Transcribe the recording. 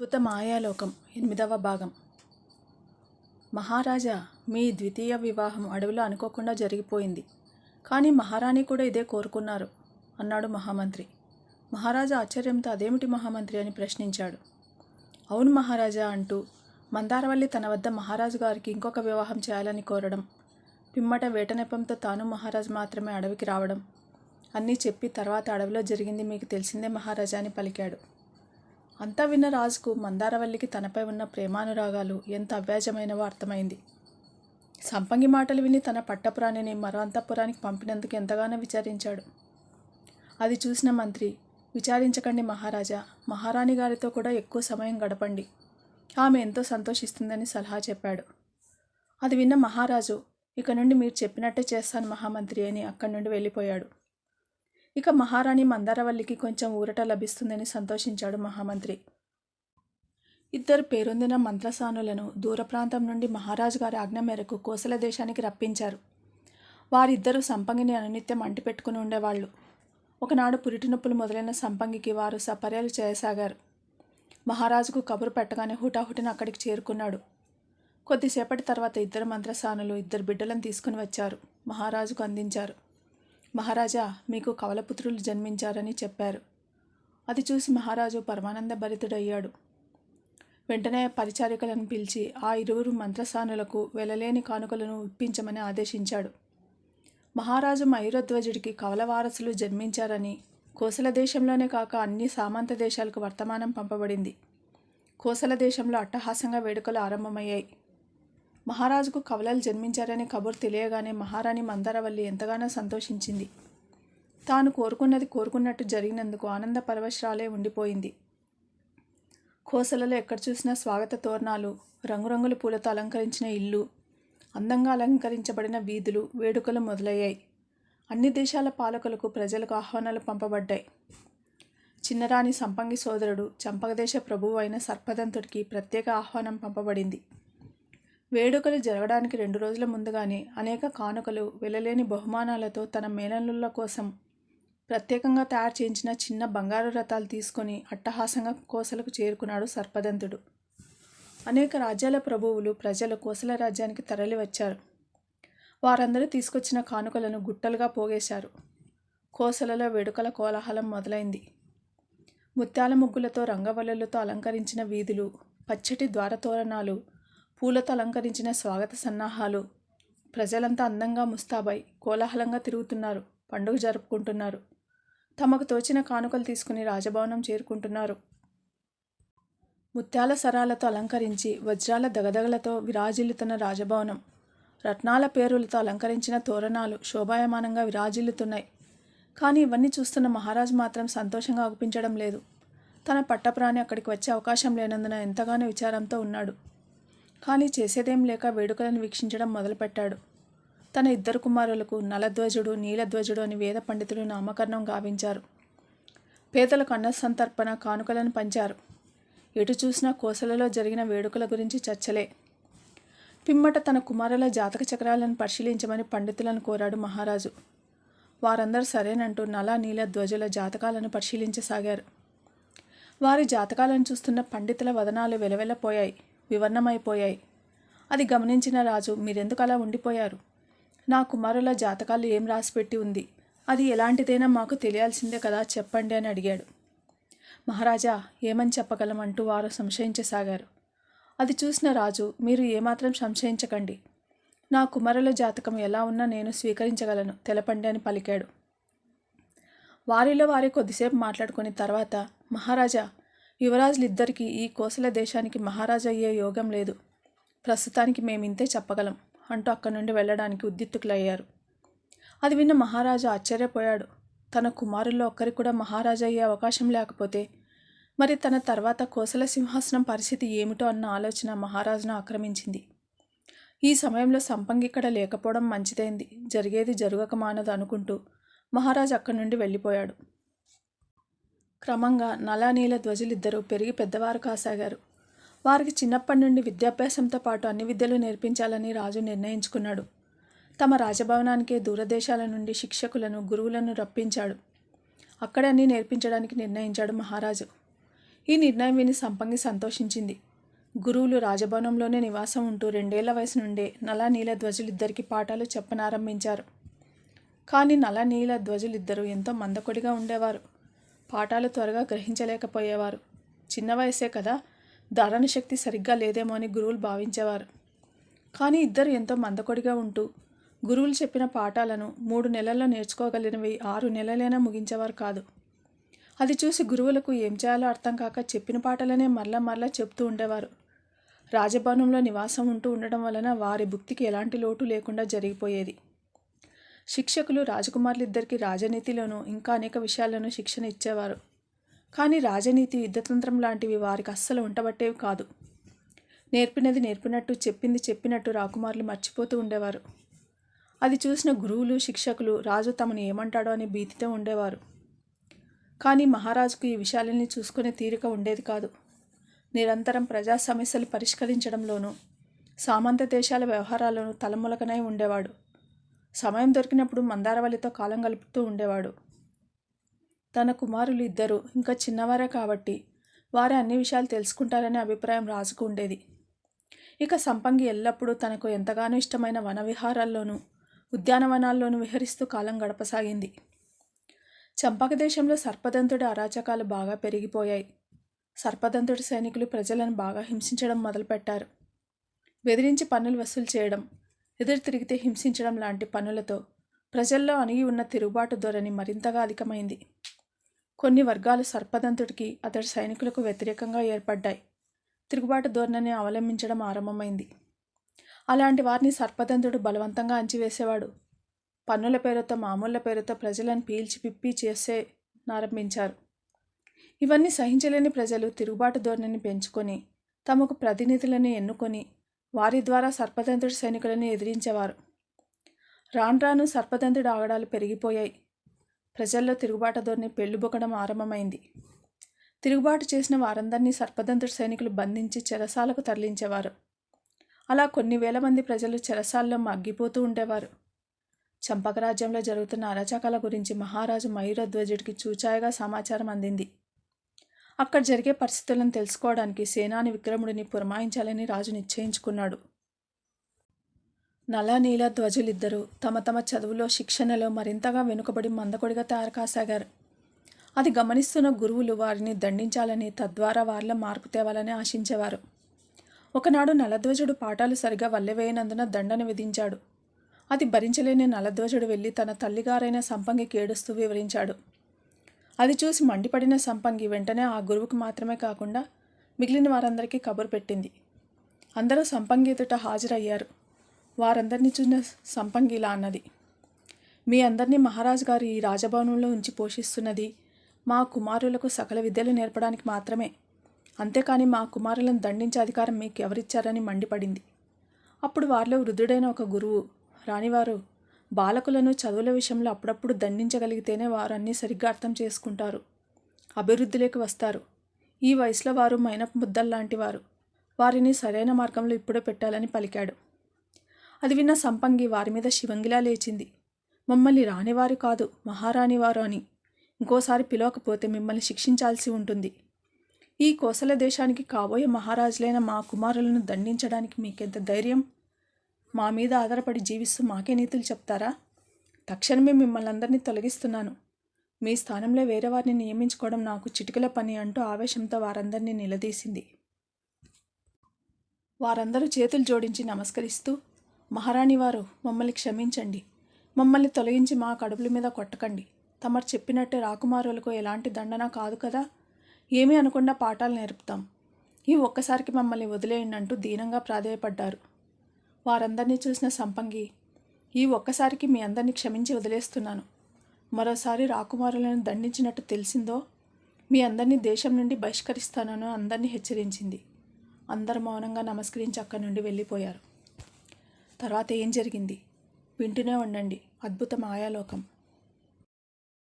అద్భుత మాయాలోకం ఎనిమిదవ భాగం. మహారాజా మీ ద్వితీయ వివాహం అడవిలో అనుకోకుండా జరిగిపోయింది. కానీ మహారాణి కూడా ఇదే కోరుకున్నారు అన్నాడు మహామంత్రి. మహారాజా ఆశ్చర్యంతో అదేమిటి మహామంత్రి అని ప్రశ్నించాడు. అవును మహారాజా అంటూ మందారవల్లి తన వద్ద మహారాజు గారికి ఇంకొక వివాహం చేయాలని కోరడం పిమ్మట వేటనెపంతో తాను మహారాజు మాత్రమే అడవికి రావడం అన్నీ చెప్పి తర్వాత అడవిలో జరిగింది మీకు తెలిసిందే మహారాజా అని పలికాడు. అంతా విన్న రాజుకు మందారవల్లికి తనపై ఉన్న ప్రేమానురాగాలు ఎంత అవ్యాజమైనవో అర్థమైంది. సంపంగి మాటలు విని తన పట్టపురాణిని మరో అంతఃపురానికి పంపినందుకు ఎంతగానో విచారించాడు. అది చూసిన మంత్రి విచారించకండి మహారాజా మహారాణి గారితో కూడా ఎక్కువ సమయం గడపండి. ఆమె ఎంతో సంతోషిస్తుందని సలహా చెప్పాడు. అది విన్న మహారాజు ఇక నుండి మీరు చెప్పినట్టే చేస్తాను మహామంత్రి అని అక్కడి నుండి వెళ్ళిపోయాడు. ఇక మహారాణి మందారవల్లికి కొంచెం ఊరట లభిస్తుందని సంతోషించాడు మహామంత్రి. ఇద్దరు పేరొందిన మంత్రసానులను దూర ప్రాంతం నుండి మహారాజు గారి ఆజ్ఞ మేరకు కోసల దేశానికి రప్పించారు. వారిద్దరూ సంపంగిని అనునిత్యం అంటిపెట్టుకుని ఉండేవాళ్ళు. ఒకనాడు పురిటి నొప్పులు మొదలైన సంపంగికి వారు సపర్యలు చేయసాగారు. మహారాజుకు కబురు పెట్టగానే హుటాహుటిన అక్కడికి చేరుకున్నాడు. కొద్దిసేపటి తర్వాత ఇద్దరు మంత్రసానులు ఇద్దరు బిడ్డలను తీసుకుని వచ్చారు. మహారాజుకు అందించారు. మహారాజా మీకు కవలపుత్రులు జన్మించారని చెప్పారు. అది చూసి మహారాజు పరమానంద భరితుడయ్యాడు. వెంటనే పరిచారికలను పిలిచి ఆ ఇరువురు మంత్రసానులకు వెలలేని కానుకలను ఇప్పించమని ఆదేశించాడు. మహారాజు మయూరధ్వజుడికి కవల వారసులు జన్మించారని కోసల దేశంలోనే కాక అన్ని సామంత దేశాలకు వర్తమానం పంపబడింది. కోసల దేశంలో అట్టహాసంగా వేడుకలు ఆరంభమయ్యాయి. మహారాజుకు కవలలు జన్మించారని కబురు తెలియగానే మహారాణి మందారవల్లి ఎంతగానో సంతోషించింది. తాను కోరుకున్నది కోరుకున్నట్టు జరిగినందుకు ఆనంద పరవశరాలే ఉండిపోయింది. కోసలలో ఎక్కడ చూసినా స్వాగత తోరణాలు రంగురంగుల పూలతో అలంకరించిన ఇల్లు అందంగా అలంకరించబడిన వీధులు వేడుకలు మొదలయ్యాయి. అన్ని దేశాల పాలకులకు ప్రజలకు ఆహ్వానాలు పంపబడ్డాయి. చిన్నరాణి సంపంగి సోదరుడు చంపకదేశ ప్రభువు అయిన సర్పదంతుడికి ప్రత్యేక ఆహ్వానం పంపబడింది. వేడుకలు జరగడానికి రెండు రోజుల ముందుగానే అనేక కానుకలు వెళ్ళలేని బహుమానాలతో తన మేనల్లుల కోసం ప్రత్యేకంగా తయారు చేయించిన చిన్న బంగారు రథాలు తీసుకొని అట్టహాసంగా కోసలకు చేరుకున్నాడు సర్పదంతుడు. అనేక రాజ్యాల ప్రభువులు ప్రజలు కోసల రాజ్యానికి తరలి వచ్చారు వారందరూ తీసుకొచ్చిన కానుకలను గుట్టలుగా పోగేశారు. కోసలలో వేడుకల కోలాహలం మొదలైంది. ముత్యాల ముగ్గులతో రంగవల్లులతో అలంకరించిన వీధులు పచ్చటి ద్వారతోరణాలు పూలతో అలంకరించిన స్వాగత సన్నాహాలు. ప్రజలంతా అందంగా ముస్తాబై కోలాహలంగా తిరుగుతున్నారు పండుగ జరుపుకుంటున్నారు. తమకు తోచిన కానుకలు తీసుకుని రాజభవనం చేరుకుంటున్నారు. ముత్యాల సరాలతో అలంకరించి వజ్రాల దగదగలతో విరాజిల్లుతున్న రాజభవనం. రత్నాల పేరులతో అలంకరించిన తోరణాలు శోభాయమానంగా విరాజిల్లుతున్నాయి. కానీ ఇవన్నీ చూస్తున్న మహారాజు మాత్రం సంతోషంగా అగుపించడం లేదు. తన పట్టప్రాణి అక్కడికి వచ్చే అవకాశం లేనందున ఎంతగానో విచారంతో ఉన్నాడు. కానీ చేసేదేం లేక వేడుకలను వీక్షించడం మొదలుపెట్టాడు. తన ఇద్దరు కుమారులకు నలధ్వజుడు నీలధ్వజుడు అని వేద పండితులు నామకరణం గావించారు. పేదలకు అన్న సంతర్పణ కానుకలను పంచారు. ఎటు చూసినా కోసలలో జరిగిన వేడుకల గురించి చర్చలే. పిమ్మట తన కుమారుల జాతక చక్రాలను పరిశీలించమని పండితులను కోరాడు మహారాజు. వారందరూ సరేనంటూ నల నీల ధ్వజుల జాతకాలను పరిశీలించసాగారు. వారి జాతకాలను చూస్తున్న పండితుల వదనాలు వెలవెలపోయాయి. వివర్ణమైపోయాయి. అది గమనించిన రాజు మీరెందుకు అలా ఉండిపోయారు? నా కుమారుల జాతకాలు ఏం రాసిపెట్టి ఉంది? అది ఎలాంటిదైనా మాకు తెలియాల్సిందే కదా చెప్పండి అని అడిగాడు. మహారాజా ఏమని చెప్పగలమంటూ వారు సంశయించసాగారు. అది చూసిన రాజు మీరు ఏమాత్రం సంశయించకండి. నా కుమారుల జాతకం ఎలా ఉన్నా నేను స్వీకరించగలను. తెలపండి అని పలికాడు. వారిలో వారి కొద్దిసేపు మాట్లాడుకుని తర్వాత మహారాజా యువరాజులిద్దరికీ ఈ కోసల దేశానికి మహారాజా అయ్యే యోగం లేదు. ప్రస్తుతానికి మేమింతే చెప్పగలం అంటూ అక్కడి నుండి వెళ్ళడానికి ఉద్యుక్తులయ్యారు. అది విన్న మహారాజా ఆశ్చర్యపోయాడు. తన కుమారుల్లో ఒక్కరికి కూడా మహారాజా అయ్యే అవకాశం లేకపోతే మరి తన తర్వాత కోసల సింహాసనం పరిస్థితి ఏమిటో అన్న ఆలోచన మహారాజును ఆక్రమించింది. ఈ సమయంలో సంపంగి ఇక్కడ లేకపోవడం మంచిదైంది. జరిగేది జరగక మానదు అనుకుంటూ మహారాజు అక్కడి నుండి వెళ్ళిపోయాడు. క్రమంగా నలానీల ధ్వజులిద్దరూ పెరిగి పెద్దవారు కాసాగారు. వారికి చిన్నప్పటి నుండి విద్యాభ్యాసంతో పాటు అన్ని విద్యలు నేర్పించాలని రాజు నిర్ణయించుకున్నాడు. తమ రాజభవనానికే దూరదేశాల నుండి శిక్షకులను గురువులను రప్పించాడు. అక్కడన్నీ నేర్పించడానికి నిర్ణయించాడు మహారాజు. ఈ నిర్ణయం విని సంపంగి సంతోషించింది. గురువులు రాజభవనంలోనే నివాసం ఉంటూ రెండేళ్ళ వయసు నుండే నలా నీల ధ్వజులిద్దరికి పాఠాలు చెప్పనారంభించారు. కానీ నల నీల ధ్వజులిద్దరూ ఎంతో మందకొడిగా ఉండేవారు. పాఠాలు త్వరగా గ్రహించలేకపోయేవారు. చిన్న వయసే కదా ధారణ శక్తి సరిగ్గా లేదేమో అని గురువులు భావించేవారు. కానీ ఇద్దరు ఎంతో మందకొడిగా ఉంటూ గురువులు చెప్పిన పాఠాలను మూడు నెలల్లో నేర్చుకోగలిగినవి ఆరు నెలలైనా ముగించేవారు కాదు. అది చూసి గురువులకు ఏం చేయాలో అర్థం కాక చెప్పిన పాటలనే మరలా మరలా చెప్తూ ఉండేవారు. రాజభవనంలో నివాసం ఉంటూ ఉండడం వలన వారి భుక్తికి ఎలాంటి లోటు లేకుండా జరిగిపోయేది. శిక్షకులు రాజకుమారులిద్దరికీ రాజనీతిలోనూ ఇంకా అనేక విషయాలను శిక్షణ ఇచ్చేవారు. కానీ రాజనీతి యుద్ధతంత్రం లాంటివి వారికి అస్సలు ఉంటబట్టేవి కాదు. నేర్పినది నేర్పినట్టు చెప్పింది చెప్పినట్టు రాకుమారులు మర్చిపోతూ ఉండేవారు. అది చూసిన గురువులు శిక్షకులు రాజు తమను ఏమంటాడో అని భీతితో ఉండేవారు. కానీ మహారాజుకు ఈ విషయాలన్నీ చూసుకునే తీరిక ఉండేది కాదు. నిరంతరం ప్రజా సమస్యలు పరిష్కరించడంలోనూ సామంత దేశాల వ్యవహారాలను తలములకనై ఉండేవాడు. సమయం దొరికినప్పుడు మందారవల్లితో కాలం గలుపుతూ ఉండేవాడు. తన కుమారులు ఇద్దరు ఇంకా చిన్నవారే కాబట్టి వారే అన్ని విషయాలు తెలుసుకుంటారనే అభిప్రాయం రాజుకు ఉండేది. ఇక సంపంగి ఎల్లప్పుడూ తనకు ఎంతగానో ఇష్టమైన వనవిహారాల్లోనూ ఉద్యానవనాల్లోనూ విహరిస్తూ కాలం గడపసాగింది. చంపక దేశంలో సర్పదంతుడి అరాచకాలు బాగా పెరిగిపోయాయి. సర్పదంతుడి సైనికులు ప్రజలను బాగా హింసించడం మొదలుపెట్టారు. బెదిరించి పన్నులు వసూలు చేయడం ఎదురు తిరిగితే హింసించడం లాంటి పనులతో ప్రజల్లో అణిగి ఉన్న తిరుగుబాటు ధోరణి మరింతగా అధికమైంది. కొన్ని వర్గాలు సర్పదంతుడికి అతడి సైనికులకు వ్యతిరేకంగా ఏర్పడ్డాయి. తిరుగుబాటు ధోరణిని అవలంబించడం ఆరంభమైంది. అలాంటి వారిని సర్పదంతుడు బలవంతంగా అంచివేసేవాడు పన్నుల పేరుతో మామూళ్ళ పేరుతో ప్రజలను పీల్చి పిప్పి చేసే ప్రారంభించారు ఇవన్నీ సహించలేని ప్రజలు తిరుగుబాటు ధోరణిని పెంచుకొని తమకు ప్రతినిధులను ఎన్నుకొని వారి ద్వారా సర్పతంత్రుడి సైనికులను ఎదిరించేవారు. రాను రాను సర్పతంత్రుడి ఆగడాలు పెరిగిపోయాయి. ప్రజల్లో తిరుగుబాటు ధోరణి పెళ్ళిబొక్కడం ఆరంభమైంది. తిరుగుబాటు చేసిన వారందరినీ సర్పతంత్రుడి సైనికులు బంధించి చెరసాలకు తరలించేవారు. అలా కొన్ని వేల మంది ప్రజలు చెరసాల్లో మగ్గిపోతూ ఉండేవారు. చంపకరాజ్యంలో జరుగుతున్న అరాచకాల గురించి మహారాజు మయూరధ్వజుడికి చూచాయగా సమాచారం అందింది. అక్కడ జరిగే పరిస్థితులను తెలుసుకోవడానికి సేనాని విక్రముడిని పురమాయించాలని రాజు నిశ్చయించుకున్నాడు. నల నీల ధ్వజులిద్దరూ తమ తమ చదువులో శిక్షణలో మరింతగా వెనుకబడి మందకొడిగా తయారు కాసాగారు అది గమనిస్తున్న గురువులు వారిని దండించాలని తద్వారా వారిలో మార్పు తేవాలని ఆశించేవారు. ఒకనాడు నలధ్వజుడు పాఠాలు సరిగా వల్లెవేయనందున దండను విధించాడు. అది భరించలేని నలధ్వజుడు వెళ్ళి తన తల్లిగారైన సంపంగికి ఏడుస్తూ వివరించాడు. అది చూసి మండిపడిన సంపంగి వెంటనే ఆ గురువుకు మాత్రమే కాకుండా మిగిలిన వారందరికీ కబురు పెట్టింది. అందరూ సంపంగి ఎదుట హాజరయ్యారు. వారందరినీ చూసిన సంపంగి ఇలా అన్నది మీ అందరినీ మహారాజు గారు ఈ రాజభవనంలో ఉంచి పోషిస్తున్నది మా కుమారులకు సకల విద్యలు నేర్పడానికి మాత్రమే. అంతేకాని మా కుమారులను దండించే అధికారం మీకు ఎవరిచ్చారని మండిపడింది. అప్పుడు వారిలో వృద్ధుడైన ఒక గురువు రానివారు బాలకులను చదువుల విషయంలో అప్పుడప్పుడు దండించగలిగితేనే వారు అన్నీ సరిగ్గా అర్థం చేసుకుంటారు. అభివృద్ధిలోకి వస్తారు. ఈ వయసులో వారు మైనపు ముద్దల్లాంటి వారు వారిని సరైన మార్గంలో ఇప్పుడే పెట్టాలని పలికాడు. అది విన్న సంపంగి వారి మీద శివంగిలా లేచింది. మమ్మల్ని రానివారు కాదు మహారాణివారు అని. ఇంకోసారి పిలవకపోతే మిమ్మల్ని శిక్షించాల్సి ఉంటుంది. ఈ కోసల దేశానికి కాబోయే మహారాజులైన మా కుమారులను దండించడానికి మీకెంత ధైర్యం? మా మీద ఆధారపడి జీవిస్తూ మాకే నీతులు చెప్తారా? తక్షణమే మిమ్మల్ని అందరినీ తొలగిస్తున్నాను. మీ స్థానంలో వేరే వారిని నియమించుకోవడం నాకు చిటికల పని అంటూ ఆవేశంతో వారందరినీ నిలదీసింది. వారందరూ చేతులు జోడించి నమస్కరిస్తూ మహారాణి వారు మమ్మల్ని క్షమించండి. మమ్మల్ని తొలగించి మా కడుపుల మీద కొట్టకండి. తమరు చెప్పినట్టే రాకుమారులకు ఎలాంటి దండన కాదు కదా? ఏమీ అనకుండా పాఠాలు నేర్పుతాం. ఈ ఒక్కసారికి మమ్మల్ని వదిలేయండి అంటూ దీనంగా ప్రాధేయపడ్డారు. వారందరినీ చూసిన సంపంగి ఈ ఒక్కసారికి మీ అందరినీ క్షమించి వదిలేస్తున్నాను. మరోసారి రాకుమారులను దండించినట్టు తెలిసిందో మీ అందరినీ దేశం నుండి బహిష్కరిస్తానని అందరినీ హెచ్చరించింది. అందరు మౌనంగా నమస్కరించి అక్కడి నుండి వెళ్ళిపోయారు. తర్వాత ఏం జరిగింది? వింటూనే ఉండండి. అద్భుత మాయాలోకం